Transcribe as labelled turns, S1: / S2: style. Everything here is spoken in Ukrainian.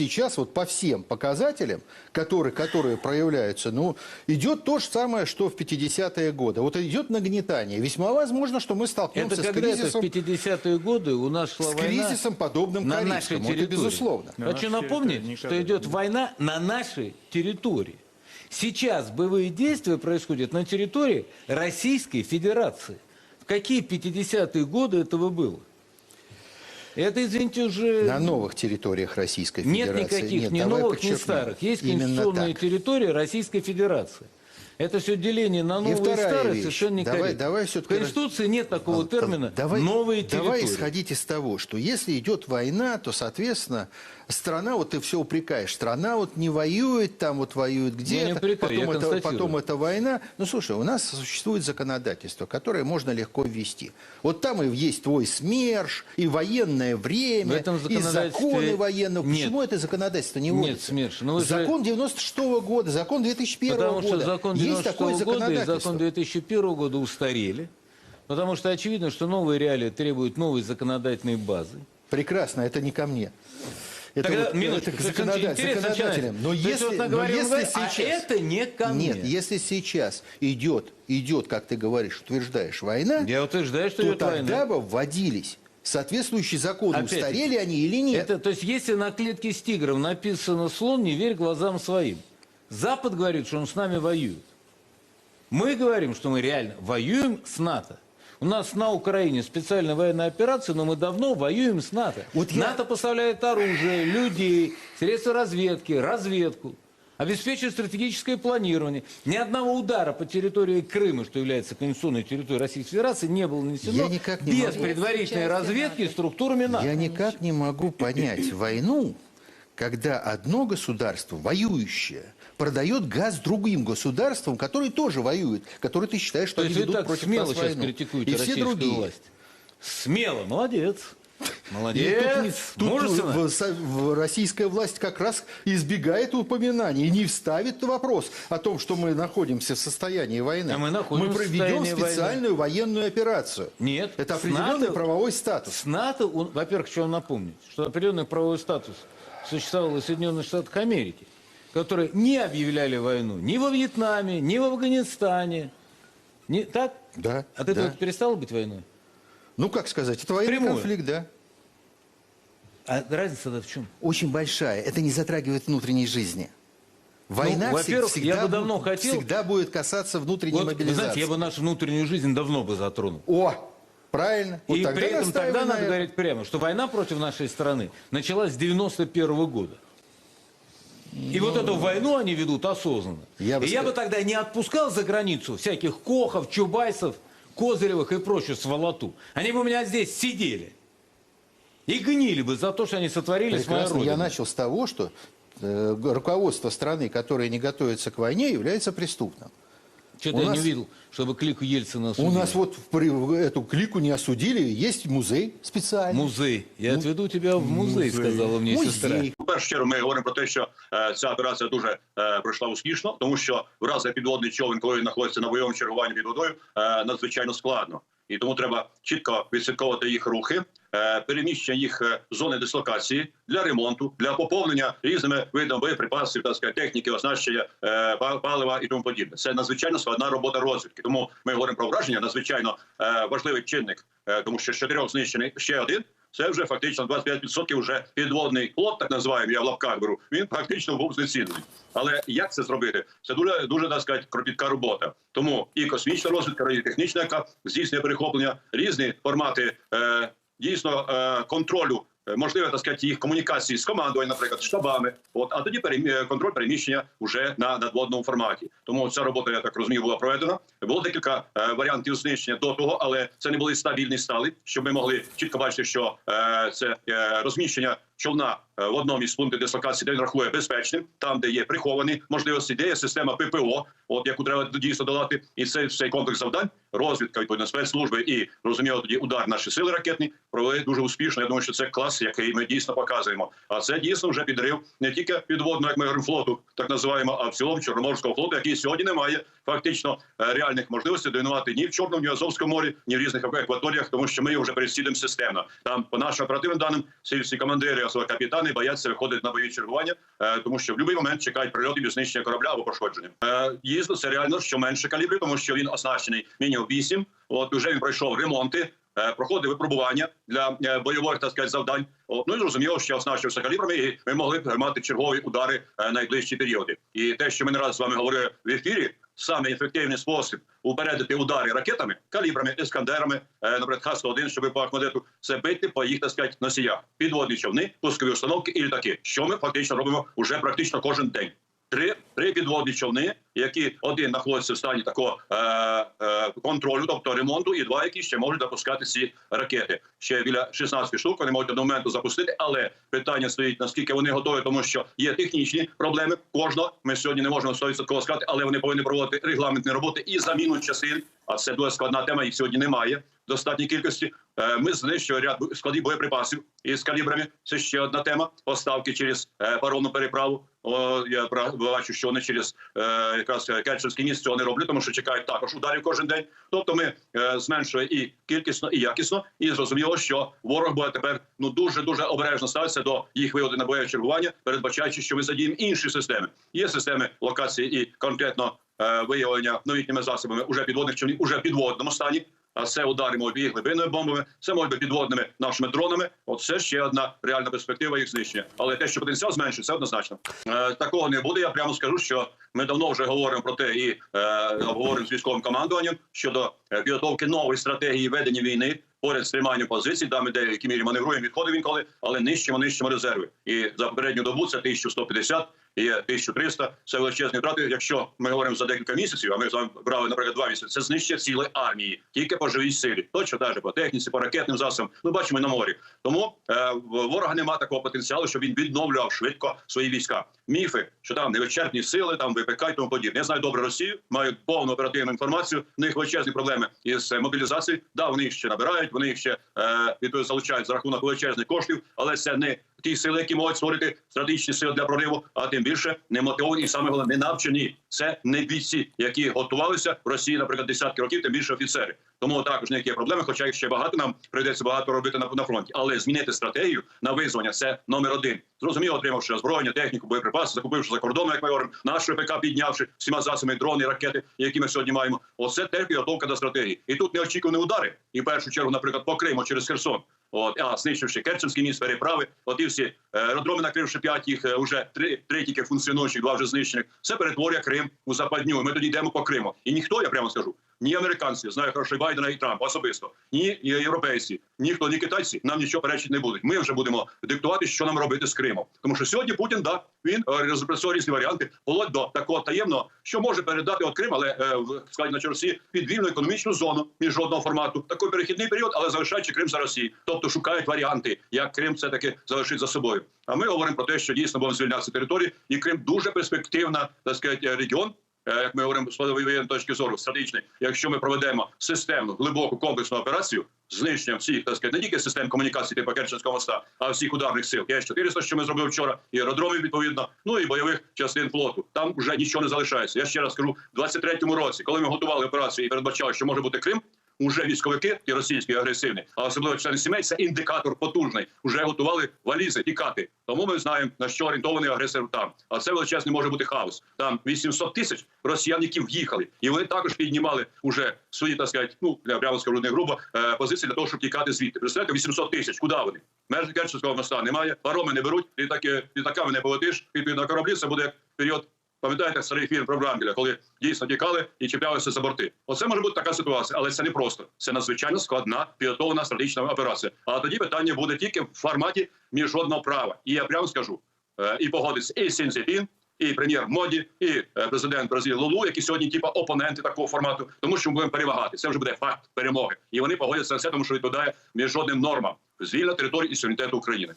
S1: сейчас вот по всем показателям, которые, которые проявляются, ну, идет то же самое, что в 50-е годы. Вот идет нагнетание. Весьма возможно, что мы столкнемся
S2: Это
S1: с
S2: когда это в
S1: кризисом,
S2: 50-е годы у нас шла
S1: с
S2: война
S1: кризисом, подобным
S2: на нашей
S1: корейскому. Это
S2: территории.
S1: безусловно.
S3: На
S2: Хочу напомнить,
S3: территории
S2: что идет
S3: не
S2: война на нашей территории. Сейчас боевые действия происходят на территории Российской Федерации. В какие 50-е годы этого было? Это, извините, уже...
S1: На новых территориях Российской
S2: Нет
S1: Федерации.
S2: никаких,
S1: Нет,
S2: ни
S1: давай
S2: новых, ни
S1: подчеркнем.
S2: старых. Есть конституционные территории Российской Федерации. Это все деление на новые и,
S1: вторая
S2: старые
S1: вещь.
S2: совершенно не
S1: Давай- давай
S2: В
S1: всё-таки
S2: Конституции нет такого термина
S1: Давай,
S2: «новые
S1: давай
S2: территории».
S1: исходить из того, что если идет война, то, соответственно, страна, вот ты все упрекаешь, страна вот не воюет, там вот воюет где-то, потом, это, потом это война. Ну, слушай, у нас существует законодательство, которое можно легко ввести. Вот там и есть твой СМЕРШ, и военное время,
S2: этом
S1: и
S2: законодательстве
S1: законы военного.
S2: нет.
S1: Почему это законодательство не
S2: Нет
S1: вводится?
S2: СМЕРШа. Ну, вы же-
S1: закон 96 года, закон 2001
S2: Потому что
S1: года.
S2: закон
S1: есть
S2: 96
S1: такое
S2: года и
S1: законодательство.
S2: закон 2001 года устарели. Потому что очевидно, что новые реалии требуют новой законодательной базы.
S1: Прекрасно, это не ко мне. Это,
S2: Тогда,
S1: вот-
S2: минуточку,
S1: это к
S2: совершенно
S1: законода-
S2: интересно
S1: законодателям.
S2: начинается.
S1: Но
S2: То
S1: если,
S2: вот
S1: но если
S2: говорим,
S1: сейчас...
S2: а это не ко мне.
S1: Нет, если сейчас идет, идет, как ты говоришь, утверждаешь, война,
S2: Я утверждаю, что
S1: то
S2: идет
S1: тогда
S2: война.
S1: бы вводились соответствующие законы.
S2: Опять-таки,
S1: Устарели они или нет?
S2: Это, то есть, если на клетке с тигром написано «слон, не верь глазам своим». Запад говорит, что он с нами воюет. Мы говорим, что мы реально воюем с НАТО. У нас на Украине специальная военная операция, но мы давно воюем с НАТО.
S1: Вот я-
S2: НАТО поставляет оружие, людей, средства разведки, разведку, обеспечивает стратегическое планирование. Ни одного удара по территории Крыма, что является конституционной территорией Российской Федерации, не было нанесено
S1: Я никак не
S2: без
S1: могу.
S2: предварительной разведки структурами НАТО.
S1: Я никак не могу понять войну, когда одно государство, воюющее, продает газ другим государствам, которые тоже воюют, которые ты считаешь, что
S2: То
S1: они ведут
S2: так
S1: против
S2: смело
S1: нас
S2: сейчас
S1: войну.
S2: критикуете
S1: И все другие.
S2: власть. Смело, молодец. Молодец.
S1: тут, тут
S2: Мужественно.
S1: в- в- российская власть как раз избегает упоминаний и не вставит вопрос о том, что мы находимся в состоянии войны.
S2: А мы в
S1: проведем
S2: состоянии войны.
S1: специальную военную операцию.
S2: Нет.
S1: Это определенный
S2: НАТО-
S1: правовой статус.
S2: С НАТО, во-первых, хочу вам напомнить, что определенный правовой статус существовал и в Соединенных Штатах Америки, которые не объявляли войну ни во Вьетнаме, ни в Афганистане. Не, так?
S1: Да,
S2: От этого
S1: да.
S2: перестало быть войной?
S1: Ну, как сказать, это военный
S2: Прямую.
S1: конфликт, да.
S2: А разница тогда в чем?
S1: Очень большая. Это не затрагивает внутренней жизни. Война
S2: Ну, во-первых,
S1: всегда,
S2: я бы давно хотел-
S1: всегда будет касаться внутренней
S2: Вот, вы
S1: мобилизации.
S2: знаете, я бы нашу внутреннюю жизнь давно бы затронул.
S1: О, правильно. Вот
S2: и
S1: тогда
S2: при этом тогда
S1: на
S2: надо
S1: этом.
S2: говорить прямо, что война против нашей страны началась с 91 года. И вот эту войну они ведут осознанно.
S1: Ну, Я бы
S2: и я бы тогда не отпускал за границу всяких Кохов, Чубайсов, Козыревых и прочую сволоту. Они бы у меня здесь сидели. И гнили бы за то, что они сотворили с моей
S1: Прекрасно.
S2: родиной.
S1: Я начал с того, что э, руководство страны, которое не готовится к войне, является преступным.
S2: Что-то
S1: у
S2: я
S1: нас-
S2: не видел, чтобы клику Ельцина
S1: У
S2: осудили.
S1: нас вот в при- в эту клику не осудили, есть музей специальный.
S2: Музей. Я отведу тебя в музей, сказала мне сестра.
S1: Музей.
S4: У першу чергу ми говоримо про те, що е, ця операція дуже е, пройшла успішно, тому що вразити підводний човен, коли він знаходиться на бойовому чергуванні під водою, е, надзвичайно складно. І тому треба чітко відслідковувати їх рухи, е, переміщення їх е, зони дислокації для ремонту, для поповнення різними видами боєприпасів, так сказати, техніки, оснащення е, палива і тому подібне. Це надзвичайно складна робота розвідки. Тому ми говоримо про враження, надзвичайно важливий чинник, тому що з чотирьох знищений ще один. Це вже фактично 25% вже підводний флот, так називаємо, я в лапках беру. Він фактично був знецінений. Але як це зробити? Це дуже дуже так сказати, кропітка робота. Тому і космічна розвідка, і технічна, яка здійснює перехоплення, різні формати е, дійсно е, контролю. Е, Можливо, так сказати, їх комунікації з командою, наприклад, штабами. От а тоді перемі- е, контроль переміщення вже на надводному форматі. Тому ця робота, я так розумію, була проведена. Було декілька е, варіантів знищення до того, але це не були стабільні стали, щоб ми могли чітко бачити, що е, це е, розміщення човна е, в одному із пунктів дислокації, де він рахує безпечним, там, де є приховані можливості, де є система ППО, от яку треба дійсно долати, і цей, цей комплекс завдань, розвідка, відповідно, спецслужби і розуміло тоді удар наші сили ракетні провели дуже успішно. Я думаю, що це клас, який ми дійсно показуємо. А це дійсно вже підрив не тільки підводного, як ми говоримо, флоту, так називаємо, а в цілому Чорноморського флоту, який сьогодні не має фактично е, реальних можливостей домінувати ні в Чорному, ні в Азовському морі, ні в різних акваторіях, тому що ми вже переслідуємо системно. Там по нашим оперативним даним всі командири себе капітани бояться виходити на бойові чергування, е, тому що в будь-який момент чекають прильоти без знищення корабля або пошкодження. Е, Дійсно, це реально що менше калібрів, тому що він оснащений мінімум 8. От уже він пройшов ремонти. е, Проходив випробування для бойових так сказати, завдань. Ну і зрозуміло, що оснащився калібрами, і ми могли б мати чергові удари найближчі періоди. І те, що ми не раз з вами говорили в ефірі, саме ефективний спосіб упередити удари ракетами, калібрами, ескандерами, е, наприклад, Х-101, щоб по Ахмадету, це бити по їх так сказати, носіях, підводні човни, пускові установки і літаки. Що ми фактично робимо вже практично кожен день. Три, три підводні човни, які один знаходиться в стані такого е, е, контролю, тобто ремонту, і два, які ще можуть запускати ці ракети. Ще біля 16 штук вони можуть до моменту запустити, але питання стоїть наскільки вони готові, тому що є технічні проблеми кожного. Ми сьогодні не можемо 100% сказати, але вони повинні проводити регламентні роботи і заміну часин. А це дуже складна тема. Їх сьогодні немає достатній кількості. Е, Ми знищуємо ряд складів боєприпасів із калібрами. Це ще одна тема. Поставки через е, паромну переправу. О, я бачу, що вони через е, якраз Керченський міст цього не роблять, тому що чекають також ударів кожен день. Тобто ми зменшуємо і кількісно, і якісно, і зрозуміло, що ворог буде тепер ну дуже дуже обережно ставитися до їх виводу на бойове чергування, передбачаючи, що ми задіємо інші системи. Є системи локації і конкретно виявлення новітніми засобами уже підводних човнів, уже підводному стані. А це удари можуть бути і глибинними бомбами, це можуть бути підводними нашими дронами. От це ще одна реальна перспектива їх знищення. Але те, що потенціал зменшується, це однозначно. Е, такого не буде. Я прямо скажу, що ми давно вже говоримо про те і е, обговоримо з військовим командуванням щодо е, підготовки нової стратегії ведення війни. Поряд з триманням позицій, да, ми в деякій мірі маневруємо, відходимо інколи, але нищимо, нищимо резерви. І за попередню добу це 1150 і 1300. Це величезні втрати. Якщо ми говоримо за декілька місяців, а ми з вами брали, наприклад, два місяці, це знищення цілої армії, тільки по живій силі. Точно навіть по техніці, по ракетним засобам. Ми бачимо на морі. Тому е, ворога немає такого потенціалу, щоб він відновлював швидко свої війська. Міфи, що там невичерпні сили, там ВПК і тому подібне. Я знаю добре Росію, мають повну оперативну інформацію. В них величезні проблеми із е, мобілізацією. Да, вони їх ще набирають, вони їх ще е, залучають за рахунок величезних коштів, але це не ті сили, які можуть створити стратегічні сили для прориву, а тим більше не мотивовані і саме головне не навчені. Це не бійці, які готувалися в Росії, наприклад, десятки років, тим більше офіцери. Тому також ніякі проблеми, хоча їх ще багато нам прийдеться багато робити на, на фронті. Але змінити стратегію на визвання це номер один. Зрозуміло, отримавши озброєння, техніку, боєприпаси, закупивши за кордоном, як ми говоримо, нашу ПК піднявши всіма засобами дрони, ракети, які ми сьогодні маємо. Оце теж підготовка до стратегії. І тут неочікувані удари. І в першу чергу, наприклад, по Криму через Херсон. От, а знищивши Керченський міст, переправи, от і всі е, аеродроми, накривши п'ять їх е, вже три, три тільки функціонуючих, два вже знищених. Все перетворює Крим у западню. Ми тоді йдемо по Криму. І ніхто, я прямо скажу, ні американці, знаю хорошо Байдена і Трампа особисто, ні європейці, ніхто, ні китайці нам нічого перечити не будуть. Ми вже будемо диктувати, що нам робити з Кримом. Тому що сьогодні Путін да він е, розпрацьовує різні варіанти, вплоть до такого таємного, що може передати от Крим, але е, в складі на Росії під вільну економічну зону міжнародного формату. Такий перехідний період, але залишаючи Крим за Росії. Тобто шукають варіанти, як Крим все таки залишить за собою. А ми говоримо про те, що дійсно будемо звільнятися території, і Крим дуже перспективна, так сказати, регіон. Е, Як ми говоримо з воєнної точки зору, стратегічної, якщо ми проведемо системну глибоку комплексну операцію знищення всіх так сказати, не тільки систем комунікації типу Керченського моста, а всіх ударних сил. Є 400 що ми зробили вчора, і аеродромів відповідно, ну і бойових частин флоту. Там вже нічого не залишається. Я ще раз кажу, в 23-му році, коли ми готували операцію і передбачали, що може бути Крим. Уже військовики, ті російські агресивні, а особливо члени сімей, це індикатор потужний. Уже готували валізи, тікати. Тому ми знаємо на що орієнтований агресор там. А це величезний може бути хаос. Там 800 тисяч росіян, які в'їхали, і вони також піднімали уже свої, так сказати, ну я прямо скажу не грубо е, позиції для того, щоб тікати звідти. Представляєте, 800 тисяч. Куди вони? Межі Керченського моста немає. Пароми не беруть, літаки літаками не полетиш. На кораблі це буде період. Пам'ятаєте старий фільм про Брамбіля, коли дійсно тікали і чіплялися за борти. Оце може бути така ситуація, але це не просто. Це надзвичайно складна підготовлена стратегічна операція. А тоді питання буде тільки в форматі міжнародного права. І я прямо скажу, е, і погодиться і Сінзепін, і прем'єр Моді, і е, президент Бразилії Лулу, які сьогодні типа опоненти такого формату, тому що ми будемо перемагати. Це вже буде факт перемоги. І вони погодяться на це, тому що відповідає міжнародним нормам звільнення території і суверенітету України.